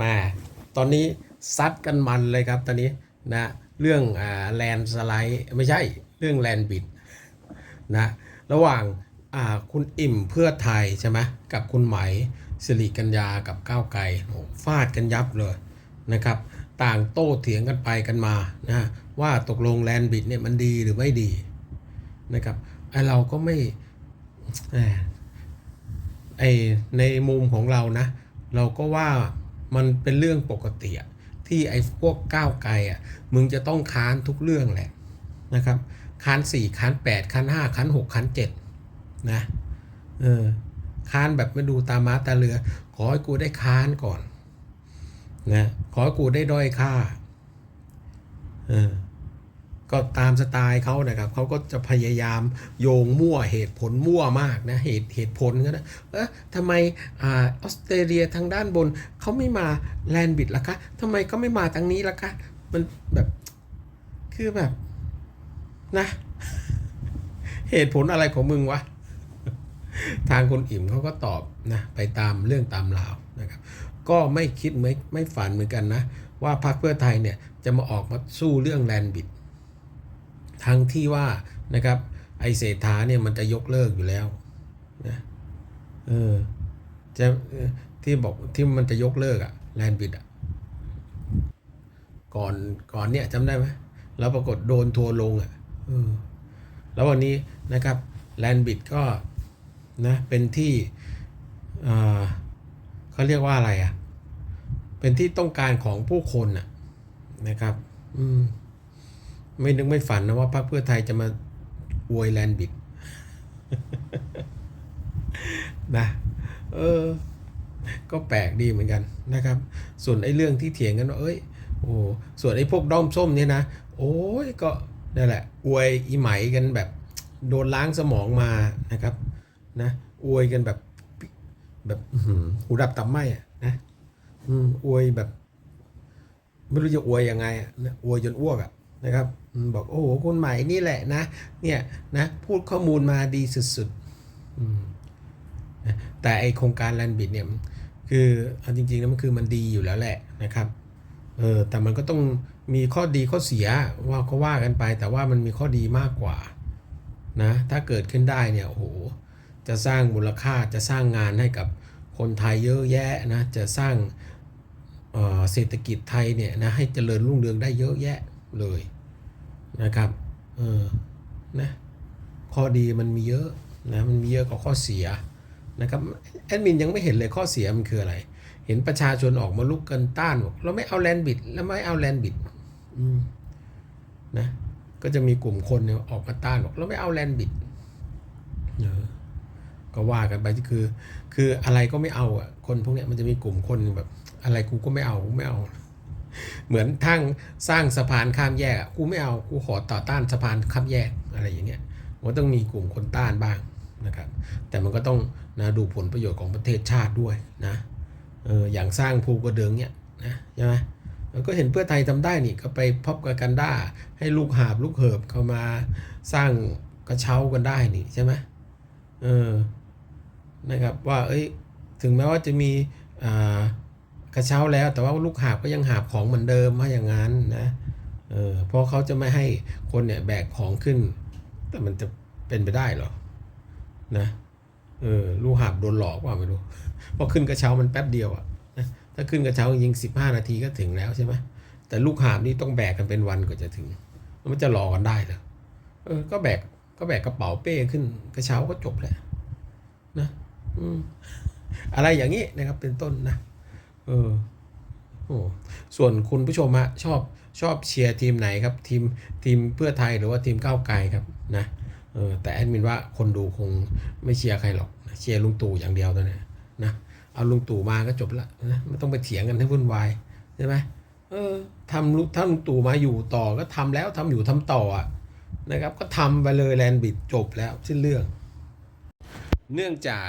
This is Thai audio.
มาตอนนี้ซัดกันมันเลยครับตอนนี้นะเรื่องอ่าแลนสไลด์ไม่ใช่เรื่องแลนบิดนะระหว่างาคุณอิ่มเพื่อไทยใช่ไหมกับคุณไหมสิริกัญญากับก้าวไกลฟาดกันยับเลยนะครับ ต่างโต้เถียงกันไปกันมานะว่าตกลงแลนบิดเนี่ยมันดีหรือไม่ดีนะครับไอเราก็ไม่ไอในมุมของเรานะ เราก็ว่า มันเป็นเรื่องปกติที่ไอ้พวกก้าวไกลอะมึงจะต้องค้านทุกเรื่องแหละนะครับค้านสี่ค้านแปดค้านห้าค้านหกค้านเจ็ดนะเออค้านแบบไม่ดูตาม้าตาเรือ ขอให้กูได้ค้านก่อนนะขอให้กูได้ด้อยค่าเออ ก็ตามสไตล์เขานะครับเขาก็จะพยายามโยงมั่วเหตุผลมั่วมากนะเหตุเหตุผลก็นะเออทำไมออสเตรเลียทางด้านบนเขาไม่มาแลนบิดล่ะคะทำไมก็ไม่มาทางนี้ล่ะคะมันแบบคือแบบนะเหตุผลอะไรของมึงวะ ทางคุณอิ่มเขาก็ตอบนะไปตามเรื่องตามราวนะครับ ก็ไม่คิดไม่ไม่ฝันเหมือนกันนะ ว่าพรรคเพื่อไทยเนี่ยจะมาออกมาสู้เรื่องแลนบิด ทั้งที่ว่านะครับไอเศรษฐาเนี่ยมันจะยกเลิกอยู่แล้วนะเออจะที่บอกที่มันจะยกเลิกอะแลนบิดอะก่อนก่อนเนี่ยจำได้ไหมแล้วปรากฏโดนทัวร์ลงอะออแล้ววันนี้นะครับแลนบิดก็นะเป็นที่เอ่อเขาเรียกว่าอะไรอะเป็นที่ต้องการของผู้คนอะนะครับ อืม ไม่นึกไม่ฝันนะว่าพรรคเพื่อไทยจะมาอวยแลนบิดนะเออ ก็แปลกดีเหมือนกันนะครับ ส่วนไอ้เรื่องที่เถียงกันว่าเอ้ยโอ้ส่วนไอ้พวกด้อมส้มเนี่ยนะ โอ้ยก็นั่นแหละ อวยอีไหมกันแบบโดนล้างสมองมานะครับ นะอวยกันแบบแบบอื้อหือหูดับตับไหมอะนะอวยแบบ ไม่รู้จะอวยยังไงอะนะอวยจนอ้วกอะนะครับ บอกโอ้โหคนใหม่นี่แหละนะเนี่ยนะพูดข้อมูลมาดีสุดๆแต่ไอโครงการแลนบิดเนี่ยคือเอาจริงๆแล้วมันคือมันดีอยู่แล้วแหละนะครับเออแต่มันก็ต้องมีข้อดีข้อเสียว่าก็ว่ากันไป แต่ว่ามันมีข้อดีมากกว่านะถ้าเกิดขึ้นได้เนี่ยโอ้โหจะสร้างมูลค่าจะสร้างงานให้กับคนไทยเยอะแยะนะจะสร้างเออเศรษฐกิจไทยเนี่ยนะให้เจริญรุ่งเรืองได้เยอะแยะเลย นะครับ เออ นะ ข้อดีมันมีเยอะนะ มันมีเยอะกว่าข้อเสียนะครับ แอดมินยังไม่เห็นเลยข้อเสียมันคืออะไร เห็นประชาชนออกมาลุกกันต้านบอกเราไม่เอาแลนบิด แล้วไม่เอาแลนบิด อืม นะ ก็จะมีกลุ่มคนเนี่ยออกมาต้านบอกเราไม่เอาแลนบิดเออก็ว่ากันไปคือ คืออะไรก็ไม่เอาอะ คนพวกเนี้ยมันจะมีกลุ่มคนแบบ อะไรกูก็ไม่เอากูไม่เอา เหมือนทั้งสร้างสะพานข้ามแยกกูไม่เอากูขอต่อต้านสะพานข้ามแยกอะไรอย่างเงี้ยมันต้องมีกลุ่มคนต้านบ้างนะครับแต่มันก็ต้องนะดูผลประโยชน์ของประเทศชาติด้วยนะเอออย่างสร้างภูกระเดืองเนี้ยนะใช่ไหมมันก็เห็นเพื่อไทยทำได้นี่ก็ไปพบกับกันด้าให้ลูกหาบลูกเหิบเข้ามาสร้างกระเช้ากันได้นี่ใช่ไหมเออนะครับว่าเอ้ยถึงแม้ว่าจะมีอ่า กระเช้าแล้ว แต่ว่าลูกหาบก็ยังหาบของเหมือนเดิมว่าอย่างนั้นนะเออเพราะเขาจะไม่ให้คนเนี่ยแบกของขึ้น แต่มันจะเป็นไปได้หรอนะเออลูกหาบโดนหลอกว่าไม่รู้เพราะขึ้นกระเช้ามันแป๊บเดียวอะนะถ้าขึ้นกระเช้ายิงสิบห้านาทีก็ถึงแล้วใช่ไหมแต่ลูกหาบนี่ต้องแบกกันเป็นวันกว่าจะถึง มันจะรอกันได้เหรอเออก็แบกก็แบกกระเป๋าเป้ขึ้นกระเช้าก็จบแหละนะอืมอะไรอย่างนี้นะครับเป็นต้นนะ เออโอ้ส่วนคุณผู้ชมอะชอบชอบเชียร์ทีมไหนครับ ทีมทีมเพื่อไทยหรือว่าทีมก้าวไกลครับนะเออแต่แอดมินว่าคนดูคงไม่เชียร์ใครหรอกเชียร์ลุงตู่อย่างเดียวตอนนี้นะเอาลุงตู่มาก็จบละนะไม่ต้องไปเถียงกันให้วุ่นวายใช่ไหมเออทำลุถ้าลุงตู่มาอยู่ต่อก็ทำแล้วทำอยู่ทำต่อนะครับ ก็ทำไปเลยแลนบิดจบแล้วสิ้นเรื่อง เนื่องจาก